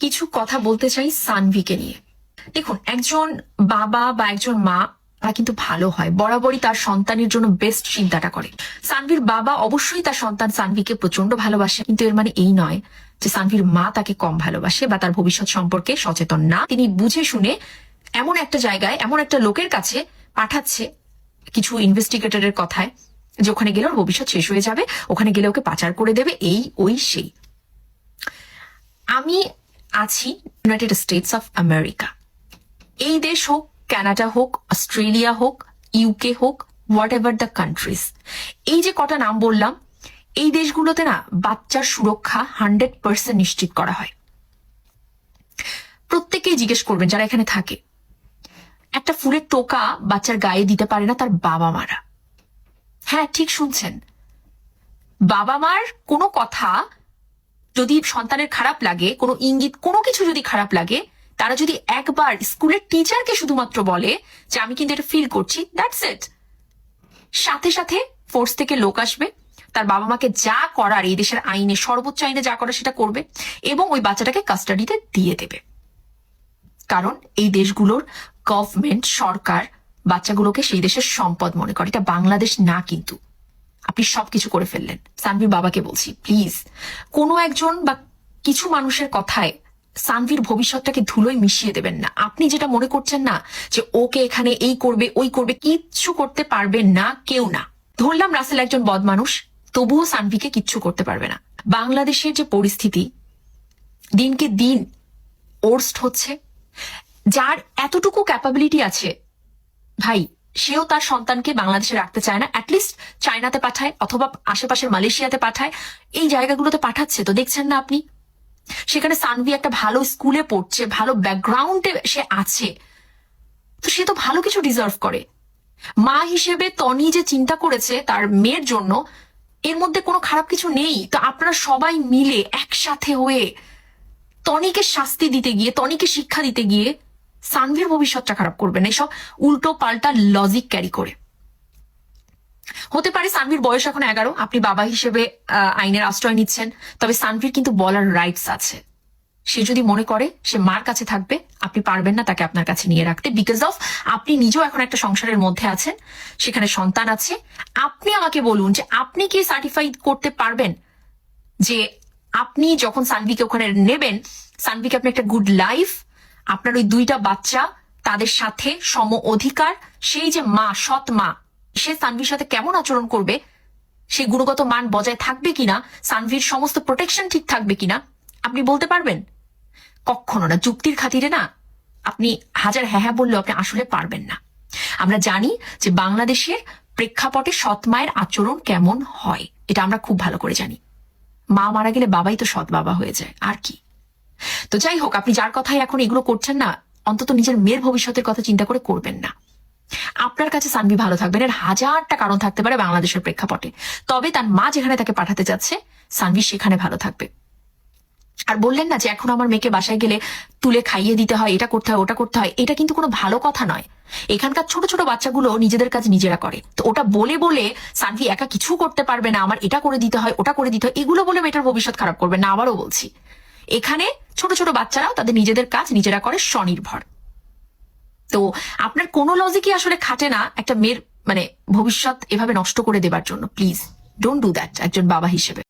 কিছু কথা বলতে চাই সানভিকে নিয়ে। দেখুন, একজন বাবা বা একজন মা, তারা কিন্তু ভালো হয়। বরাবরই তার সন্তানের জন্য বেস্ট চিন্তাটা করে। সানভির বাবা অবশ্যই তার সন্তান সানভিকে প্রচণ্ড ভালোবাসে, কিন্তু এর মানে এই নয় যে সানভির মা তাকে কম ভালোবাসে বা তার ভবিষ্যৎ সম্পর্কে সচেতন না। তিনি বুঝে শুনে এমন একটা জায়গায়, এমন একটা লোকের কাছে পাঠাচ্ছে কিছু ইনভেস্টিগেটরের কথায় যে ওখানে গেলে ওর ভবিষ্যৎ শেষ হয়ে যাবে, ওখানে গেলে ওকে পাচার করে দেবে, এই, ওই, সেই। আমি আছি ইউনাইটেড স্টেটস অফ আমেরিকা এই দেশ হোক কানাডা হোক অস্ট্রেলিয়া হোক ইউকে হোক হোয়াট এভার দ্য কান্ট্রিজ এই যে কটা নাম বললাম, এই দেশগুলোতে না বাচ্চার সুরক্ষা হান্ড্রেড পার্সেন্ট নিশ্চিত করা হয়। প্রত্যেকেই জিজ্ঞেস করবেন যারা এখানে থাকে, একটা ফুলের টোকা বাচ্চার গায়ে দিতে পারে না তার বাবা মারা হ্যাঁ ঠিক শুনছেন। বাবা মার কোনো কথা যদি সন্তানের খারাপ লাগে, কোনো ইঙ্গিত, কোনো কিছু যদি খারাপ লাগে, তারা যদি একবার স্কুলের টিচারকে শুধুমাত্র বলে যে, আমি কিন্তু এটা ফিল করছি দ্যাটস ইট সাথে সাথে ফোর্স থেকে লোক আসবে, তার বাবা মাকে যা করার, এই দেশের আইনে, সর্বোচ্চ আইনে যা করার সেটা করবে এবং ওই বাচ্চাটাকে কাস্টাডিতে দিয়ে দেবে। কারণ এই দেশগুলোর গভর্নমেন্ট সরকার বাচ্চাগুলোকে সেই দেশের সম্পদ মনে করে। এটা বাংলাদেশ না কিন্তু। আপনি সবকিছু করে ফেললেন। সানভির বাবাকে বলছি, প্লিজ। কোনো একজন বা কিছু মানুষের কথায় সানভির ভবিষ্যৎটাকে ধুলোয় মিশিয়ে দেবেন না। আপনি যেটা মনে করছেন না, যে ওকে এখানে এই করবে, ওই করবে, কিচ্ছু করতে পারবে না কেউ না। ধরলাম রাসেল একজন বদ মানুষ, তবুও সানভিকে কিচ্ছু করতে পারবে না। বাংলাদেশের যে পরিস্থিতি, দিনকে দিন ওর্স্ট হচ্ছে। যার এতটুকু ক্যাপাবিলিটি আছে, ভাই, সেও তার সন্তানকে বাংলাদেশে রাখতে চায় না অ্যাটলিস্ট চায়নাতে পাঠায় অথবা আশেপাশের মালয়েশিয়াতে পাঠায়। এই জায়গাগুলোতে পাঠাচ্ছে তো, দেখছেন না আপনি? সেখানে সানভি একটা ভালো স্কুলে পড়ছে, ভালো ব্যাকগ্রাউন্ডে সে আছে। তো সে তো ভালো কিছু ডিজার্ভ করে। মা হিসেবে তনি যে চিন্তা করেছে তার মেয়ের জন্য, এর মধ্যে কোনো খারাপ কিছু নেই। তো আপনারা সবাই মিলে একসাথে হয়ে তনিকে শাস্তি দিতে গিয়ে তনিকে শিক্ষা দিতে গিয়ে সানভির ভবিষ্যৎটা খারাপ করবেন। এসব উল্টো পাল্টা লজিক ক্যারি করে। হতে পারে সানভির বয়স এখন এগারো, আপনি বাবা হিসেবে আইনের আশ্রয় নিচ্ছেন, তবে সানভির কিন্তু বলার রাইটস আছে। সে যদি মনে করে সে মার কাছে থাকবে, আপনি পারবেন না তাকে আপনার কাছে নিয়ে রাখতে বিকজ অফ আপনি নিজেও এখন একটা সংসারের মধ্যে আছেন, সেখানে সন্তান আছে। আপনি আমাকে বলুন যে আপনি কি সার্টিফাই করতে পারবেন? যে আপনি যখন সানভিকে ওখানে নেবেন, সানভিকে আপনি একটা গুড লাইফ আপনার ওই দুইটা বাচ্চা তাদের সাথে সম অধিকার, সেই যে মা, সৎ মা সে সানভির সাথে কেমন আচরণ করবে? সেই গুণগত মান বজায় থাকবে কিনা? সানভির সমস্ত প্রোটেকশন ঠিক থাকবে কিনা? আপনি বলতে পারবেন? কখনো না, যুক্তির খাতিরে না। আপনি হাজার হ্যাঁ হ্যাঁ বললেও আপনি আসলে পারবেন না। আমরা জানি যে বাংলাদেশের প্রেক্ষাপটে সৎ মায়ের আচরণ কেমন হয়, এটা আমরা খুব ভালো করে জানি। মা মারা গেলে বাবাই তো সৎ বাবা হয়ে যায়, আর কি? তো যাই হোক, আপনি যার কথাই এখন এগুলো করছেন না, অন্তত নিজের মেয়ের ভবিষ্যতের কথা চিন্তা করে করবেন না। আপনার কাছে সানভি ভালো থাকবেন এর হাজারটা কারণ থাকতে পারে বাংলাদেশের প্রেক্ষাপটে। তবে তার মা যেখানে তাকে পাঠাতে যাচ্ছে, সানভি সেখানে ভালো থাকবে। আর বললেন না যে এখন আমার মেয়েকে বাসায় গেলে তুলে খাইয়ে দিতে হয়, এটা করতে হয়, ওটা করতে হয়, এটা কিন্তু কোনো ভালো কথা নয়। এখানকার ছোট ছোট বাচ্চাগুলো নিজেদের কাজ নিজেরা করে। তো ওটা বলে বলে সানভি একা কিছু করতে পারবে না, আমার এটা করে দিতে হয়, ওটা করে দিতে হয়, এগুলো বলে মেয়েটার ভবিষ্যৎ খারাপ করবে না, আবারও বলছি। এখানে ছোট ছোট বাচ্চারাও তাদের নিজেদের কাজ নিজেরা করে স্বনির্ভর। তো আপনার কোনো লজিকই আসলে খাটে না একটা মেয়ের মানে ভবিষ্যৎ এভাবে নষ্ট করে দেবার জন্য। প্লিজ ডোন্ট ডু দ্যাট একজন বাবা হিসেবে।